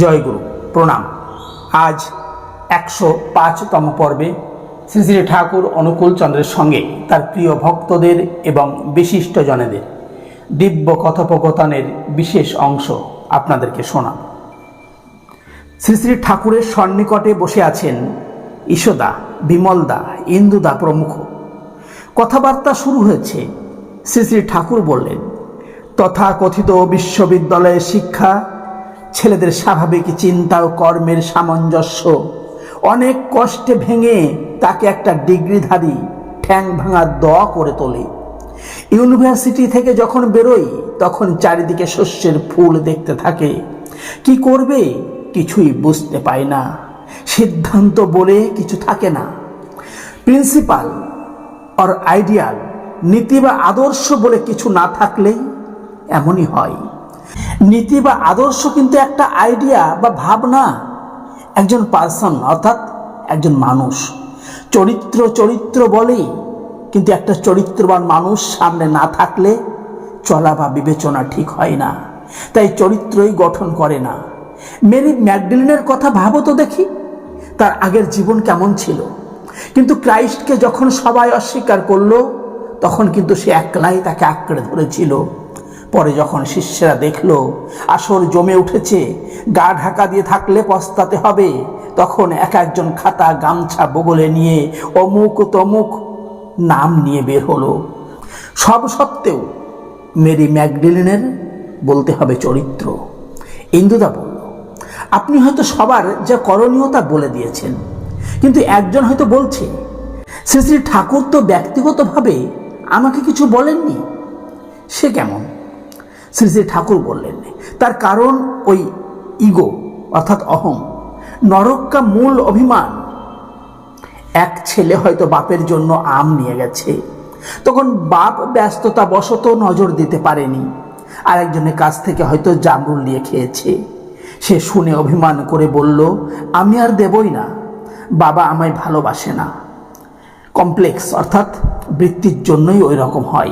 জয়গুরু প্রণাম। আজ একশো পাঁচতম পর্বে শ্রী শ্রী ঠাকুর অনুকূল চন্দ্রের সঙ্গে তার প্রিয় ভক্তদের এবং বিশিষ্টজনেদের দিব্য কথোপকথনের বিশেষ অংশ আপনাদেরকে শোনাব। শ্রী শ্রী ঠাকুরের সন্নিকটে বসে আছেন ঈশদা, বিমলদা, ইন্দুদা প্রমুখ। কথাবার্তা শুরু হয়েছে। শ্রী শ্রী ঠাকুর বললেন, তথাকথিত বিশ্ববিদ্যালয়ের শিক্ষা ছেলেদের স্বাভাবিক চিন্তা ও কর্মের সামঞ্জস্য। অনেক কষ্টে ভেঙে তাকে একটা ডিগ্রিধারী ঠ্যাং ভাঙা দ করে তোলে। ইউনিভার্সিটি থেকে যখন বেরোই, তখন চারিদিকে শস্যের ফুল দেখতে থাকে। কি করবে? কিছুই বুঝতে পায় না। সিদ্ধান্ত বলে কিছু থাকে না। প্রিন্সিপাল অর আইডিয়াল, নীতি বা আদর্শ বলে কিছু না থাকলেই এমনই হয়। নীতি বা আদর্শ কিন্তু একটা আইডিয়া বা ভাবনা। একজন পার্সন অর্থাৎ একজন মানুষ। চরিত্র চরিত্র বলেই কিন্তু একটা চরিত্রবান মানুষ সামনে না থাকলে চলা বা বিবেচনা ঠিক হয় না। তাই চরিত্রই গঠন করে না। মেরি ম্যাকডিলিনের কথা ভাবো তো দেখি, তার আগের জীবন কেমন ছিল? কিন্তু ক্রাইস্টকে যখন সবাই অস্বীকার করল, তখন কিন্তু সে একলাই তাকে আঁকড়ে ধরেছিল। পরে যখন শিষ্যরা দেখল, আসর জমে উঠেছে, গা ঢাকা দিয়ে থাকলে পস্তাতে হবে, তখন এক একজন খাতা গামছা বগলে নিয়ে অমুক তমুক নাম নিয়ে বের হলো। সব সত্ত্বেও মেরি ম্যাকডিলিনের বলতে হবে চরিত্র। ইন্দুদা বলল, আপনি হয়তো সবার যা করণীয় তা বলে দিয়েছেন, কিন্তু একজন হয়তো বলছে, শ্রী শ্রী ঠাকুর তো ব্যক্তিগতভাবে আমাকে কিছু বলেননি। সে কেমন? শ্রী শ্রী ঠাকুর বললেন, তার কারণ ওই ইগো, অর্থাৎ অহং নরক্কা মূল অভিমান। এক ছেলে হয়তো বাপের জন্য আম নিয়ে গেছে। তখন বাপ ব্যস্ততা বশত নজর দিতে পারেনি। আরেকজনের কাছ থেকে হয়তো জামরুল নিয়ে খেয়েছে। সে শুনে অভিমান করে বলল, আমি আর দেবই না। বাবা আমায় ভালোবাসে না। কমপ্লেক্স, অর্থাৎ বৃত্তির জন্যই ওই রকম হয়।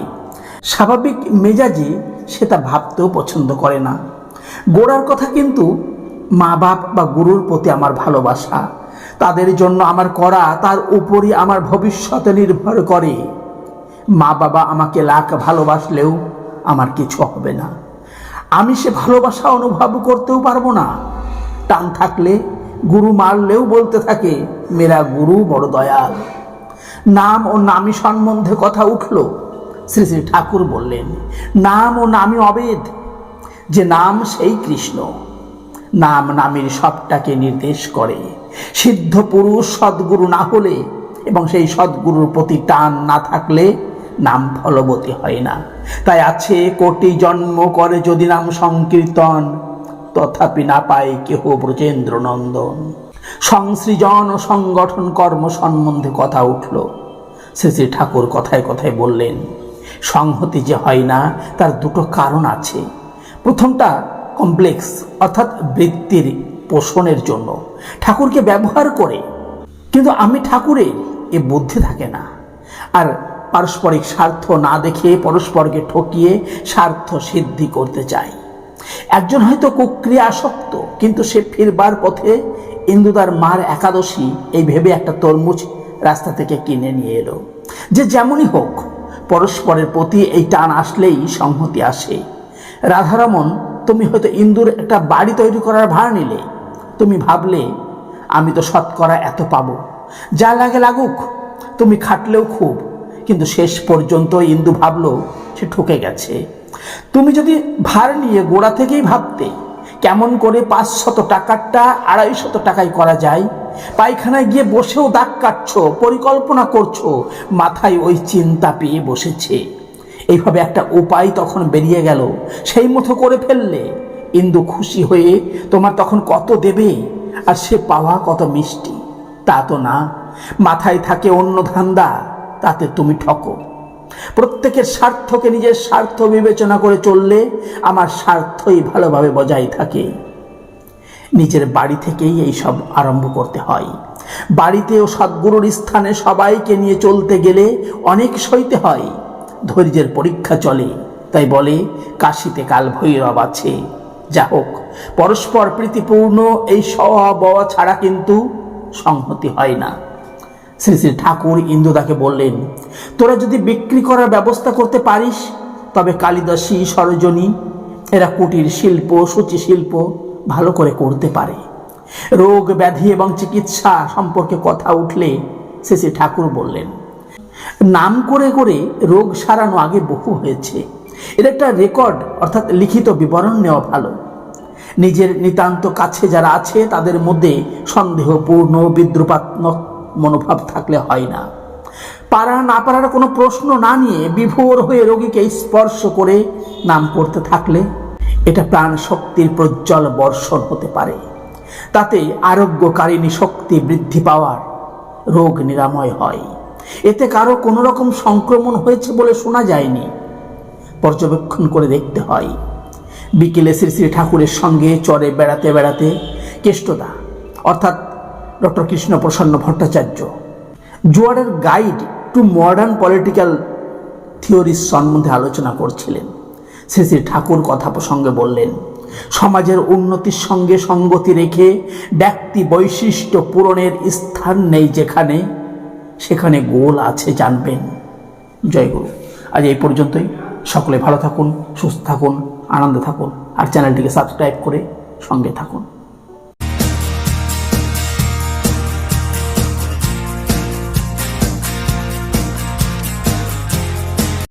স্বাভাবিক মেজাজি সে তা ভাবতেও পছন্দ করে না। গোড়ার কথা কিন্তু মা বাপ বা গুরুর প্রতি আমার ভালোবাসা। তাদের জন্য আমার করা, তার উপরই আমার ভবিষ্যতে নির্ভর করে। মা বাবা আমাকে লাখ ভালোবাসলেও আমার কিছু হবে না। আমি সে ভালোবাসা অনুভব করতেও পারব না। টান থাকলে গুরু মারলেও বলতে থাকে, মেরা গুরু বড় দয়াল। নাম ও নামী সম্বন্ধে কথা উঠল। শ্রী শ্রী ঠাকুর বললেন, নাম ও নামী অবেদ। যে নাম সেই কৃষ্ণ। নাম নামের সবটাকে নির্দেশ করে। সিদ্ধ পুরুষ সদ্গুরু না হলে এবং সেই সদ্গুরুর প্রতি টান না থাকলে নাম ফলবতী হয় না। তাই আছে কোটি জন্ম করে যদি নাম সংকীর্তন, তথাপি না পায় কেহ ব্রজেন্দ্র নন্দন সংসৃজন ও সংগঠন কর্ম সম্বন্ধে কথা উঠল। শ্রী শ্রী ঠাকুর কথায় কথায় বললেন সংহতি যে হয় না, তার দুটো কারণ আছে। প্রথমটা কমপ্লেক্স অর্থাৎ বৃত্তির পোষণের জন্য। ঠাকুরকে ব্যবহার করে, কিন্তু আমি ঠাকুরের এ বুদ্ধি থাকে না। আর পারস্পরিক স্বার্থ না দেখে পরস্পরকে ঠকিয়ে স্বার্থ সিদ্ধি করতে চাই। একজন হয়তো কুক্রিয়া আসক্ত কিন্তু সে ফিরবার পথে ইন্দুদার মার একাদশী এই ভেবে একটা তরমুজ রাস্তা থেকে কিনে নিয়ে এলো। যে যেমনই হোক পরস্পরের প্রতি এই টান আসলেই সংহতি আসে। রাধারমন, তুমি হয়তো ইন্দুর একটা বাড়ি তৈরি করার ভার নিলে। তুমি ভাবলে, আমি তো শতকরা এত পাবো। যা লাগে লাগুক, তুমি খাটলেও খুব। কিন্তু শেষ পর্যন্ত ইন্দু ভাবলো, সে ঠকে গেছে। তুমি যদি ভার নিয়ে গোড়া থেকেই ভাবতে কেমন করে পাঁচশত টাকারটা আড়াইশত টাকায় করা যায়? পায়খানায় গিয়ে বসেও দাগ কাটছ, পরিকল্পনা করছ, মাথায় ওই চিন্তা পেয়ে বসেছে। এইভাবে একটা উপায় তখন বেরিয়ে গেল, সেই মতো করে ফেললে। ইন্দু খুশি হয়ে, তোমার তখন কত দেবে? আর সে পাওয়া কত মিষ্টি? তা তো না। মাথায় থাকে অন্য ধান্দা, তাতে তুমি ঠকো। প্রত্যেকের স্বার্থকে নিজের স্বার্থ বিবেচনা করে চললে আমার স্বার্থই ভালোভাবে বজায় থাকে। নিজের বাড়ি থেকেই এই সব আরম্ভ করতে হয়। বাড়িতেও সদ্গুরুর স্থানে সবাইকে নিয়ে চলতে গেলে অনেক সইতে হয়। ধৈর্যের পরীক্ষা চলে, তাই বলে কাশিতে কাল ভৈরব আছে। যা হোক পরস্পর প্রীতিপূর্ণ এই বওয়া ছাড়া কিন্তু সংহতি হয় না। শ্রী শ্রী ঠাকুর ইন্দুদাকে বললেন, তোরা যদি বিক্রি করার ব্যবস্থা করতে পারিস, তবে কালিদাসী, সরজনী, এরা কুটির শিল্প, সূচি শিল্প ভালো করে করতে পারে। রোগ ব্যাধি এবং চিকিৎসা সম্পর্কে কথা উঠলে শ্রী শ্রী ঠাকুর বললেন, নাম করে করে রোগ সারানো আগে বহু হয়েছে। এর একটা রেকর্ড অর্থাৎ লিখিত বিবরণ নেওয়া ভালো। নিজের নিতান্ত কাছে যারা আছে, তাদের মধ্যে সন্দেহপূর্ণ, বিদ্রুপাত্মক মনোভাব থাকলে হয় না। পারা না পারার কোনো প্রশ্ন না নিয়ে বিভোর হয়ে রোগীকে স্পর্শ করে নাম করতে থাকলে এটা প্রাণ শক্তির প্রজ্জ্বল বর্ষণ হতে পারে। তাতে আরোগ্যকারিণী শক্তি বৃদ্ধি পাওয়ার রোগ নিরাময় হয়। এতে কারও কোনো রকম সংক্রমণ হয়েছে বলে শোনা যায়নি। পর্যবেক্ষণ করে দেখতে হয়, বিকেলে শ্রী শ্রী ঠাকুরের সঙ্গে চরে বেড়াতে বেড়াতে কেষ্টদা অর্থাৎ ডক্টর কৃষ্ণপ্রসন্ন ভট্টাচার্য। জোয়ারের গাইড টু মডার্ন পলিটিক্যাল থিওরির সম্বন্ধে আলোচনা করছিলেন। শ্রী শ্রী ঠাকুর কথা প্রসঙ্গে বললেন, সমাজের উন্নতির সঙ্গে সঙ্গতি রেখে ব্যক্তি বৈশিষ্ট্য পূরণের স্থান নেই যেখানে, সেখানে গোল আছে জানবেন। জয় গুরু। আজ এই পর্যন্তই। সকলে ভালো থাকুন, সুস্থ থাকুন, আনন্দে থাকুন, আর চ্যানেলটিকে সাবস্ক্রাইব করে সঙ্গে থাকুন।